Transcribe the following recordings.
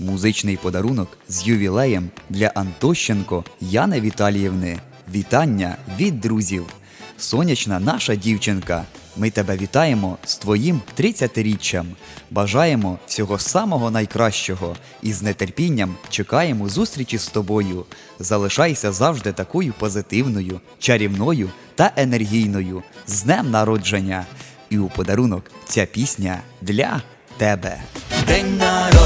Музичний подарунок з ювілеєм для Антощенко Яни Віталіївни. Вітання від друзів. Сонячна наша дівчинка. Ми тебе вітаємо з твоїм 30-річчям. Бажаємо всього самого найкращого і з нетерпінням чекаємо зустрічі з тобою. Залишайся завжди такою позитивною, чарівною та енергійною. З днем народження! І у подарунок ця пісня для тебе. День народження,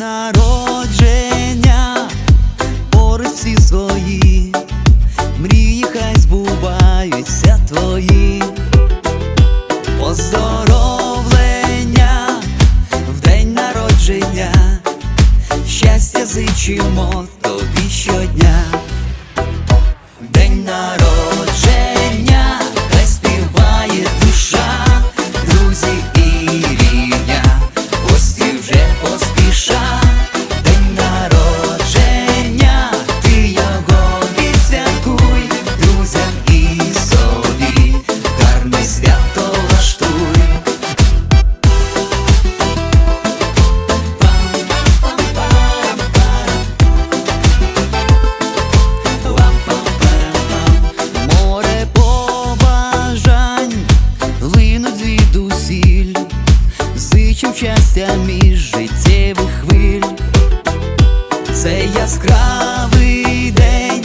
народження поруч свої, мрії хай збуваються твої, поздоровлення в день народження, щастя зичимо тобі щодня. День народження, яскравий день,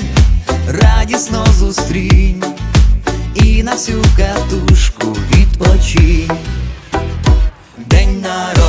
радісно зустрінь і на всю катушку відпочинь. День народ.